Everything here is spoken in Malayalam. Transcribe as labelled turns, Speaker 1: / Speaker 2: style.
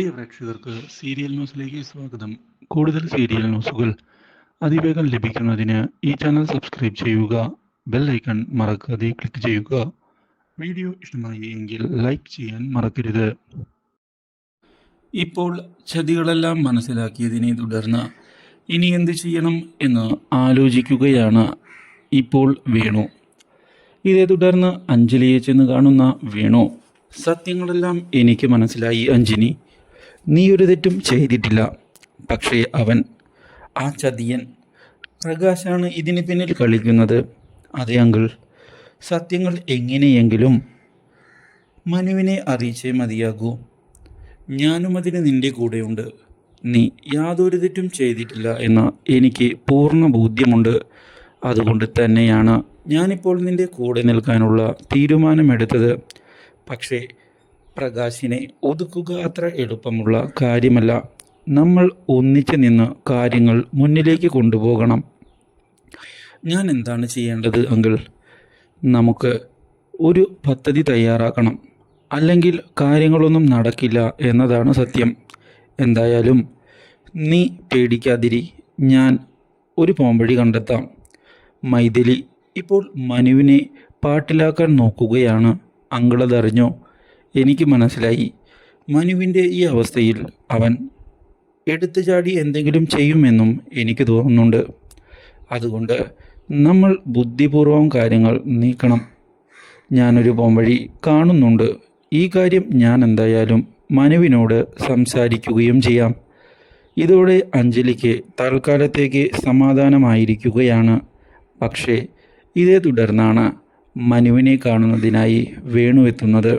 Speaker 1: പ്രിയ പ്രേക്ഷകർക്ക് സീരിയൽ ന്യൂസിലേക്ക് സ്വാഗതം. കൂടുതൽ സീരിയൽ ന്യൂസുകൾ അതിവേഗം ലഭിക്കുന്നതിന് ഈ ചാനൽ സബ്സ്ക്രൈബ് ചെയ്യുക ബെൽ ഐക്കൺ മറക്കാതെ ക്ലിക്ക് ചെയ്യുക. വീഡിയോ ഇഷ്ടമായി എങ്കിൽ ലൈക്ക് ചെയ്യാൻ മറക്കരുത്. ഇപ്പോൾ ചതികളെല്ലാം മനസ്സിലാക്കിയതിനെ തുടർന്ന് ഇനി എന്ത് ചെയ്യണം എന്ന് ആലോചിക്കുകയാണ് ഇപ്പോൾ വേണു. ഇതേ തുടർന്ന് അഞ്ജലിയെ ചെന്ന് കാണുന്ന വേണു. സത്യങ്ങളെല്ലാം എനിക്ക് മനസ്സിലായി അഞ്ജനി നീ ഒരു തെറ്റും ചെയ്തിട്ടില്ല. പക്ഷേ അവൻ ആ ചതിയൻ പ്രകാശാണ് ഇതിന് പിന്നിൽ കളിക്കുന്നത്. അതെ അങ്കിൾ സത്യങ്ങൾ എങ്ങനെയെങ്കിലും മനുവിനെ അറിയിച്ചേ മതിയാകൂ. ഞാനും അതിന് നിന്റെ കൂടെയുണ്ട്. നീ യാതൊരു തെറ്റും ചെയ്തിട്ടില്ല എന്ന എനിക്ക് പൂർണ ബോധ്യമുണ്ട്. അതുകൊണ്ട് തന്നെയാണ് ഞാനിപ്പോൾ നിന്റെ കൂടെ നിൽക്കാനുള്ള തീരുമാനമെടുത്തത്. പക്ഷേ പ്രകാശിനെ ഒതുക്കുക അത്ര എളുപ്പമുള്ള കാര്യമല്ല. നമ്മൾ ഒന്നിച്ചു നിന്ന് കാര്യങ്ങൾ മുന്നിലേക്ക് കൊണ്ടുപോകണം. ഞാൻ എന്താണ് ചെയ്യേണ്ടത് അങ്കിൾ? നമുക്ക് ഒരു പദ്ധതി തയ്യാറാക്കണം. അല്ലെങ്കിൽ കാര്യങ്ങളൊന്നും നടക്കില്ല എന്നതാണ് സത്യം. എന്തായാലും നീ പേടിക്കാതിരി ഞാൻ ഒരു പോംവഴി കണ്ടെത്താം. മൈഥിലി ഇപ്പോൾ മനുവിനെ പാട്ടിലാക്കാൻ നോക്കുകയാണ്. അങ്കിളതറിഞ്ഞോ എനിക്ക് മനസ്സിലായി. മനുവിന്റെ ഈ അവസ്ഥയിൽ അവൻ എടുത്തു ചാടി എന്തെങ്കിലും ചെയ്യുമെന്നും എനിക്ക് തോന്നുന്നുണ്ട്. അതുകൊണ്ട് നമ്മൾ ബുദ്ധിപൂർവം കാര്യങ്ങൾ നീക്കണം. ഞാനൊരു പോംവഴി കാണുന്നുണ്ട്. ഈ കാര്യം ഞാൻ എന്തായാലും മനുവിനോട് സംസാരിക്കുകയും ചെയ്യാം. ഇതോടെ അഞ്ജലിക്ക് തൽക്കാലത്തേക്ക് സമാധാനമായിരിക്കുകയാണ്. പക്ഷേ ഇതേ തുടർന്നാണ് മനുവിനെ കാണുന്നതിനായി വേണു എത്തുന്നത്